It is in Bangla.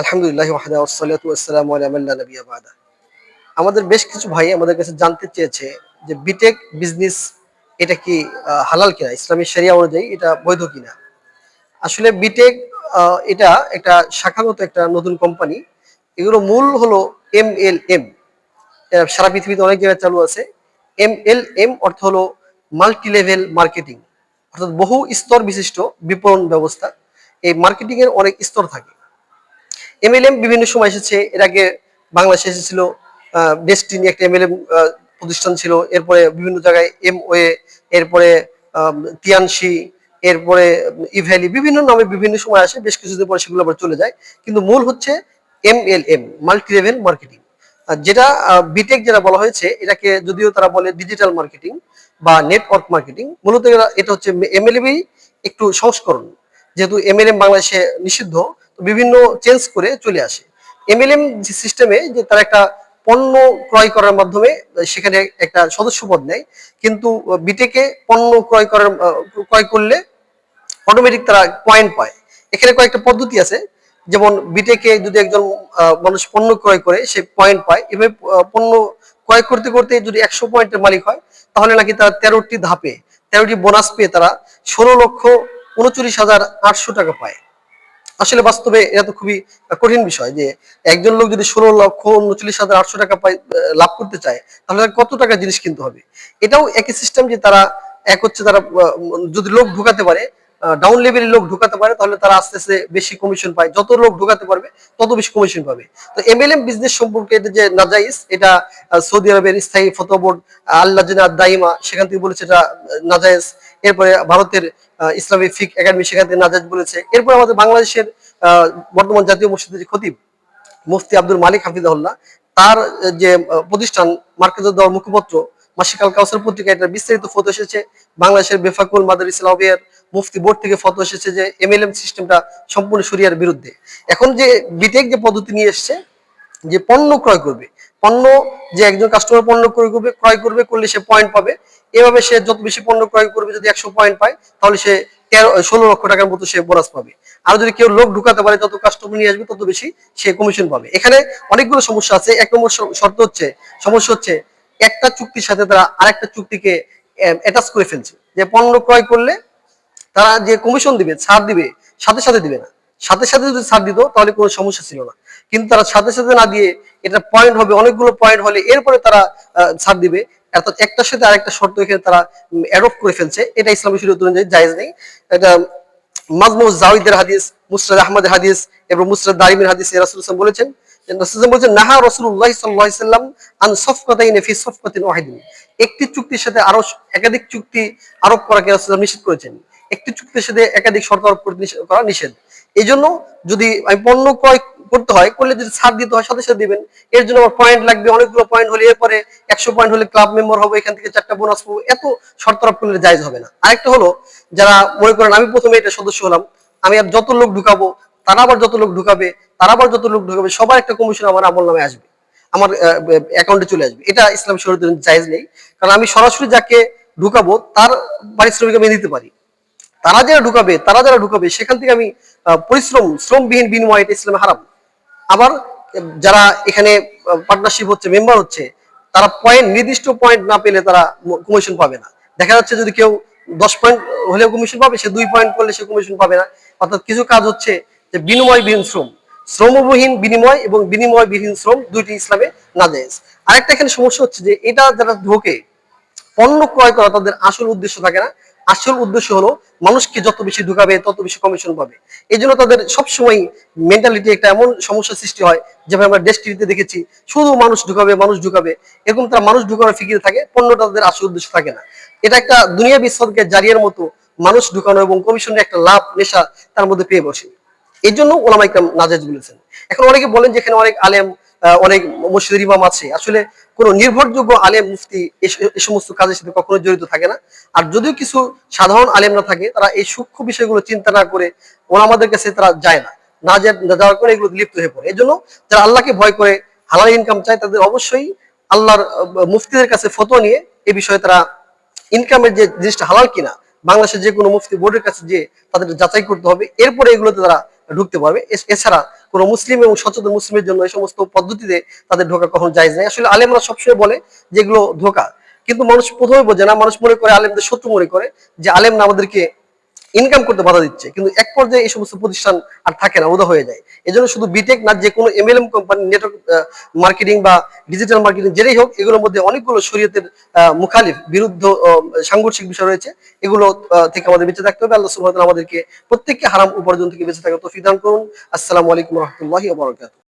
আলহামদুলিল্লাহ ওয়াহদা ওয়াসসালাতু ওয়াসসালামু আলা মান লা নাবিয়্যা আমাদের বেশ কিছু ভাই আমাদের কাছে জানতে চেয়েছে যে বিটেক বিজনেস এটা কি হালাল কিনা, ইসলামী শরিয়া অনুযায়ী এটা বৈধ কিনা। আসলে বিটেক এটা একটা শাখাগত একটা নতুন কোম্পানি এগুলো মূল হলো এম এল এম সারা পৃথিবীতে অনেক জায়গায় চালু আছে। এম এল এম অর্থ হলো মাল্টি লেভেল মার্কেটিং অর্থাৎ বহু স্তর বিশিষ্ট বিপণন ব্যবস্থা। এই মার্কেটিং এর অনেক স্তর থাকে। এমএলএম বিভিন্ন সময় এসেছে। এর আগে বাংলাদেশে এসেছিল ডেস্টিনি একটা এমএলএম প্রতিষ্ঠান ছিল। এরপরে বিভিন্ন জায়গায় এম ওয়ে এরপরে আম, তিয়ানশি এরপরে ইভ্যালি বিভিন্ন নামে বিভিন্ন সময় আসে। বেশ কিছুদিন পরে সেগুলো আবার চলে যায়। কিন্তু মূল হচ্ছে M L M multi level marketing যেটা বিটেক যেটা বলা হয়েছে এটাকে যদিও তারা বলে ডিজিটাল মার্কেটিং বা নেটওয়ার্ক মার্কেটিং মূলত এটা হচ্ছে এমএলএম একটু সংস্করণ। যেহেতু এমএলএম বাংলাদেশে নিষিদ্ধ বিভিন্ন চেঞ্জ করে চলে আসে। এমএলএম সিস্টেমে যে তারা একটা পণ্য ক্রয় করার মাধ্যমে, সেখানে একটা সদস্য পদ নেয়। কিন্তু বিটেকে পণ্য ক্রয় করার ক্রয় করলে অটোমেটিক তারা পয়েন্ট পায়। এখানে কয়েকটা পদ্ধতি আছে। যেমন বিটেকে যদি একজন মানুষ পণ্য ক্রয় করে, সে পয়েন্ট পায়। এভাবে পণ্য ক্রয় করতে করতে যদি একশো পয়েন্টের মালিক হয়, তাহলে নাকি তারা তেরোটি ধাপে, তেরোটি বোনাস পেয়ে তারা ষোলো লক্ষ উনচল্লিশ হাজার আটশো টাকা পায়। আসলে বাস্তবে এটা তো খুবই কঠিন বিষয় যে একজন লোক যদি ষোলো লক্ষ উনচল্লিশ হাজার আটশো টাকা লাভ করতে চায়, তাহলে কত টাকা জিনিস কিনতে হবে? এটাও একই সিস্টেম যে তারা এক হচ্ছে তারা যদি লোক ঢুকাতে পারে ডাউন লেভেলের লোক ঢুকাতে পারে তাহলে তারা আস্তে আস্তে বেশি কমিশন পায়। যত লোক ঢুকাতে পারবে তত বেশি কমিশন পাবে। তো এমএলএম বিজনেস সম্পর্কে এটা যে নাজাইজ এটা সৌদি আরবের স্থায়ী ফতো বোর্ড আল্লাহ দাইমা সেখান থেকে বলেছে এটা আহ, নাজায়েজ এরপরে ভারতের ইসলামী ফিক একাডেমি সেখান থেকে নাজাজ বলেছে। এরপরে আমাদের বাংলাদেশের বর্তমান জাতীয় মসজিদের যে খতিব মুফতি আব্দুল মালিক হাফিজাহুল্লাহ তার যে প্রতিষ্ঠান মার্কেজের দেওয়ার মুখপত্র মাসিক আল কাউসার পত্রিকা এটা বিস্তারিত ফটো এসেছে। বাংলাদেশের বেফাকুল মাদার ইসলামিয়ার মুফতি বোর্ড থেকে ফটো এসেছে যে এমএলএম সিস্টেমটা সম্পূর্ণ শরিয়ার বিরুদ্ধে। এখন যে বিটেক যে পদ্ধতি নিয়ে এসছে, যে পণ্য ক্রয় করবে, পণ্য যে একজন কাস্টমার পণ্য ক্রয় করবে ক্রয় করবে, করলে সে পয়েন্ট পাবে। এভাবে সে যত বেশি পণ্য ক্রয় করবে, যদি একশো পয়েন্ট পায়, তাহলে সে তেরো, ষোলো লক্ষ টাকার মতো সে বোনাস পাবে। আর যদি কেউ লোক ঢুকাতে পারে, যত কাস্টমার নিয়ে আসবে, তত বেশি সে কমিশন পাবে। এখানে অনেকগুলো সমস্যা আছে। এক নম্বর শর্ত হচ্ছে, সমস্যা হচ্ছে একটা চুক্তির সাথে তারা আরেকটা চুক্তিকে অ্যাটাচ করে ফেলছে। যে পণ্য ক্রয় করলে তারা যে কমিশন দিবে, ছাড় দিবে, সাথে সাথে দিবে না। সাথে সাথে যদি ছাড় দিত, তাহলে কোনো সমস্যা ছিল না। কিন্তু তারা সাথে সাথে না দিয়ে এটা পয়েন্ট হবে, অনেকগুলো পয়েন্ট হলে এরপরে তারা ছাড় দিবে। অর্থাৎ একটার সাথে আরেকটা শর্ত এখানে তারা অ্যাডপ্ট করে ফেলছে। এটা ইসলামী শরীয়ত অনুযায়ী জায়েজ নেই। এটা মাজমুজ জাহিদের হাদিস মুসরাদ আহমদের হাদিস এবং মুসরাদ দারিমের হাদিস রাসূল সাল্লাল্লাহু বলেছেন একটি চুক্তির সাথে আরও একাধিক চুক্তি আরোপ করাকে নিষেধ করেছেন। একটি চুক্তির সাথে একাধিক শর্ত আরোপ করা নিষেধ এই জন্য যদি পণ্য ক্রয় করতে হয়, করলে যদি ছাড় দিতে হয়, সাথে সাথে দিবেন। এর জন্য আমার পয়েন্ট লাগবে, অনেকগুলো পয়েন্ট হলে এরপরে একশো পয়েন্ট হলে ক্লাব মেম্বার হবে, এখান থেকে চারটা বোনাস পাবো। এত শর্ত আরোপ করলে জায়জ হবে না। আরেকটা হলো, যারা মনে করেন আমি প্রথমে এটা সদস্য হলাম, আমি আর যত লোক ঢুকাবো তারা আবার যত লোক ঢুকাবে, তারা আবার যত লোক ঢুকাবে সবার একটা কমিশন আমার আমল নামে আসবে, আমার অ্যাকাউন্টে চলে আসবে। এটা ইসলাম শরীয়তের জায়েজ নেই। কারণ আমি সরাসরি যাকে ঢুকাবো, তার পারিশ্রমিক আমি দিতে পারি। তারা যারা ঢুকাবে, তারা যারা ঢুকাবে, সেখান থেকে আমি পরিশ্রম, শ্রমবিহীন বিনিময় এটা ইসলামে হারাম। আবার যারা এখানে পার্টনারশিপ হচ্ছে মেম্বার হচ্ছে, তারা পয়েন্ট নির্দিষ্ট পয়েন্ট না পেলে তারা কমিশন পাবে না। দেখা যাচ্ছে যদি কেউ দশ পয়েন্ট হলেও কমিশন পাবে, সে দুই পয়েন্ট করলে সে কমিশন পাবে না। অর্থাৎ কিছু কাজ হচ্ছে যে বিনিময়বিহীন শ্রম, শ্রমবিহীন বিনিময় এবং বিনিময়বিহীন শ্রম দুইটি ইসলামে নাজায়েজ। আরেকটা এখানে সমস্যা হচ্ছে যে এটা যারা ঢোকে, পণ্য ক্রয় করা তাদের আসল উদ্দেশ্য থাকে না। আসল উদ্দেশ্য হলো মানুষকে যত বেশি ঢুকাবে, তত বেশি কমিশন পাবে। এই জন্য তাদের সবসময় মেন্টালিটি একটা এমন সমস্যা সৃষ্টি হয়, যেভাবে আমরা দেশ টিভিতে দেখেছি, শুধু মানুষ ঢুকাবে মানুষ ঢুকাবে। এরকম তারা মানুষ ঢুকানোর ফিকিরে থাকে, পণ্যটা তাদের আসল উদ্দেশ্য থাকে না। এটা একটা দুনিয়া বিশ্বকে জারিয়ার মতো মানুষ ঢুকানো এবং কমিশনের একটা লাভ, নেশা তার মধ্যে পেয়ে বসে। এই জন্য ওলামা ইকরাম নাজাজ বলেছেন। এখন অনেকে বলেন যেখানে অনেক আলেম অনেক মসজিদের ইমাম আছে। আসলে কোনো নির্ভরযোগ্য আলেম মুফতি এ- এ সমস্ত কাজের সাথে কখনো জড়িত থাকে না। আর যদিও কিছু সাধারণ আলেমরা থাকে, তারা এই সূক্ষ্ম বিষয়গুলো চিন্তা না করে ওলামাদের কাছে তারা যায় না। না যাওয়ার করে এগুলো লিপ্ত হয়ে পড়ে। এই জন্য যারা আল্লাহকে ভয় করে, হালাল ইনকাম চায়, তাদের অবশ্যই আল্লাহর মুফতিদের কাছে ফটো নিয়ে এই বিষয়ে তারা ইনকামের যে জিনিসটা হালাল কিনা, বাংলাদেশের যে কোনো মুফতি বোর্ডের কাছে যে তাদের যাচাই করতে হবে। এরপরে এগুলোতে তারা ঢুকতে পারবে। এছাড়া কোনো মুসলিম এবং সচেতন মুসলিমের জন্য এই সমস্ত পদ্ধতিতে তাদের ঢোকা কখনো যায় নাই আসলে আলেমরা সবসময় বলে যেগুলো ধোকা কিন্তু মানুষ প্রথমে বোঝে না, মানুষ মনে করে আলেমদের শত্রু মনে করে যে আলেম না আমাদেরকে ইনকাম করতে বাধা দিচ্ছে, কিন্তু এক পর্যায়ে এই সমস্ত প্রতিষ্ঠান আর থাকে না, উদা হয়ে যায়। এই জন্য শুধু বিটেক না, যে কোনো এমএলএম কোম্পানি নেটওয়ার্ক মার্কেটিং বা ডিজিটাল মার্কেটিং যেটাই হোক, এগুলোর মধ্যে অনেকগুলো শরীয়তের মুখালিফ, বিরুদ্ধ সাংঘর্ষিক বিষয় রয়েছে, এগুলো থেকে আমাদের বেঁচে থাকতে হবে। আল্লাহ সুবহানাহু আমাদেরকে প্রত্যেককে হারাম উপার্জন থেকে বেঁচে থাকার তৌফিক দান করুন। আসসালামু আলাইকুম রহমতুল্লাহি ওয়া